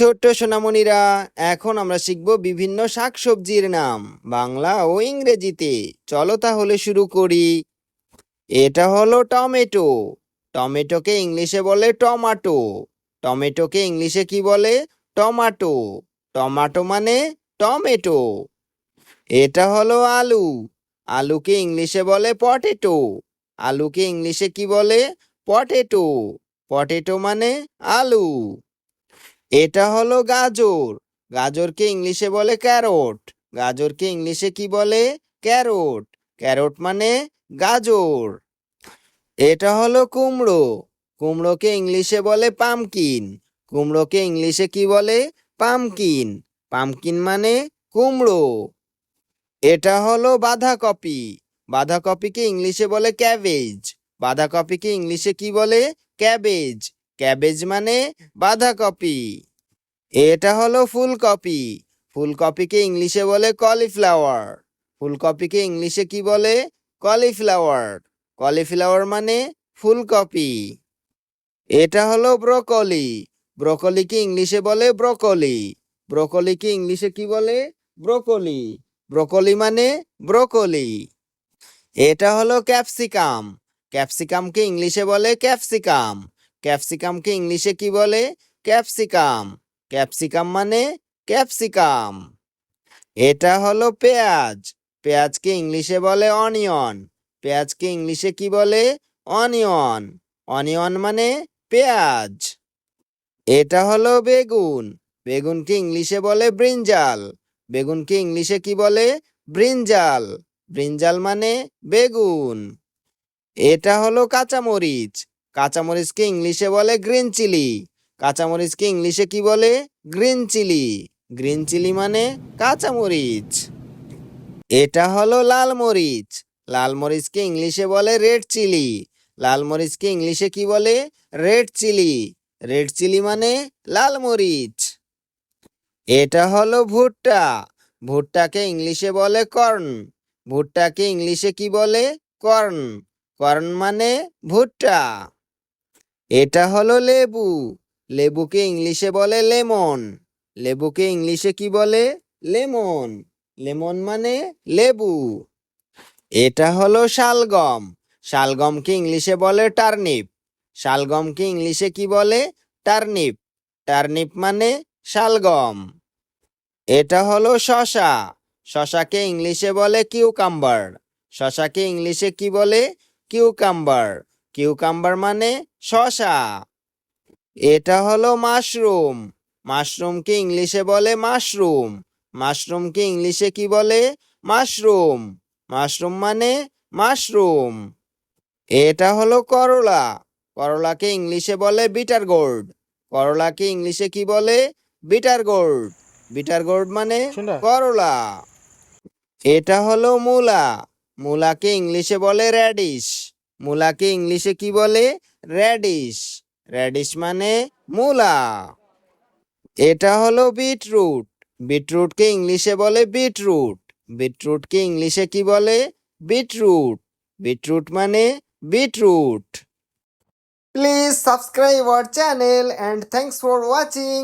ছোট্ট সোনামণিরা, এখন আমরা শিখব বিভিন্ন শাকসবজির নাম, বাংলা ও ইংরেজিতে। চলো তাহলে শুরু করি। এটা হলো টমেটো। টমেটোকে ইংলিশে বলে টমাটো। টমেটোকে ইংলিশে কি বলে? টমাটো। টমাটো মানে টমেটো। এটা হলো আলু। আলুকে ইংলিশে বলে পটেটো। আলুকে ইংলিশে কি বলে? পটেটো। পটেটো মানে আলু। এটা হলো গাজর। গাজরকে ইংলিশে বলে ক্যারট। গাজরকে ইংলিশে কি বলে? ক্যারট। ক্যারট মানে গাজর। এটা হলো কুমড়ো। কুমড়োকে ইংলিশে বলে পামকিন। কুমড়োকে ইংলিশে কি বলে? পামকিন। পামকিন মানে কুমড়ো। এটা হলো বাঁধাকপি। বাঁধাকপিকে ইংলিশে বলে ক্যাবেজ। বাঁধাকপিকে ইংলিশে কি বলে? ক্যাবেজ। ক্যাবেজ মানে বাঁধাকপি। এটা হলো ফুলকপি। ফুলকপিকে ইংলিশে বলে কলিফ্লাওয়ার। ফুলকপিকে ইংলিশে কি বলে? কলিফ্লাওয়ার। কলিফ্লাওয়ার মানে ফুলকপি। এটা হলো ব্রোকলি। ব্রোকলিকে ইংলিশে বলে ব্রোকলি। ব্রোকলিকে ইংলিশে কি বলে? ব্রোকলি। ব্রোকলি মানে ব্রোকলি। এটা হলো ক্যাপসিকাম। ক্যাপসিকামকে ইংলিশে বলে ক্যাপসিকাম। ক্যাপসিকামকে ইংলিশে কি বলে? ক্যাপসিকাম। ক্যাপসিকাম মানে ক্যাপসিকাম। এটা হলো পেঁয়াজ। পেঁয়াজকে ইংলিশে বলে অনিয়ন। পেঁয়াজকে ইংলিশে কি বলে? অনিয়ন। অনিয়ন মানে পেঁয়াজ। এটা হলো বেগুন। বেগুনকে ইংলিশে বলে ব্রিঞ্জাল। বেগুনকে ইংলিশে কি বলে? ব্রিঞ্জাল। ব্রিঞ্জাল মানে বেগুন। এটা হলো কাঁচামরিচ। কাঁচামরিচকে ইংলিশে বলে গ্রিন চিলি। কাঁচামরিচকে ইংলিশে কি বলে? Green chilli. গ্রিন চিলি মানে কাঁচামরিচ। এটা হলো লাল মরিচ। লাল মরিচকে ইংলিশে বলে রেড চিলি। লাল মরিচকে ইংলিশে কি বলে? Red chilli. রেড চিলি মানে লাল মরিচ। এটা হলো ভুট্টা। ভুট্টাকে ইংলিশে বলে কর্ন। ভুট্টাকে ইংলিশে কি বলে? কর্ন। কর্ন মানে ভুট্টা। এটা হলো লেবু। লেবুকে ইংলিশে বলে লেমন। লেবুকে ইংলিশে কি বলে? লেমন। লেমন মানে লেবু। এটা হলো শালগম। শালগমকে ইংলিশে বলে টার্নিপ। শালগমকে ইংলিশে কি বলে? টার্নিপ। টার্নিপ মানে শালগম। এটা হলো শশা। শশাকে ইংলিশে বলে কিউকাম্বার। শশাকে ইংলিশে কি বলে? কিউকাম্বার। কিউকাম্বার মানে শশা। এটা হলো মাশরুম। মাশরুমকে ইংলিশে বলে মাশরুম। মাশরুমকে ইংলিশে কি বলে? মাশরুম। মাশরুম মানে মাশরুম। এটা হলো করলা। করলাকে ইংলিশে বলে বিটার গোর্ড করলাকে ইংলিশে কি বলে? বিটার গোর্ড বিটার গোর্ড মানে করলা। এটা হলো মূলা। মূলাকে ইংলিশে বলে র্যাডিশ মূলাকে ইংলিশে কি বলে? র্যাডিশ র্যাডিশ মানে মূলা। এটা হলো বিটরুট। বিটরুটকে ইংলিশে বলে বিটরুট। বিটরুটকে ইংলিশে কি বলে? বিটরুট। বিটরুট মানে beetroot. Please subscribe our channel and thanks for watching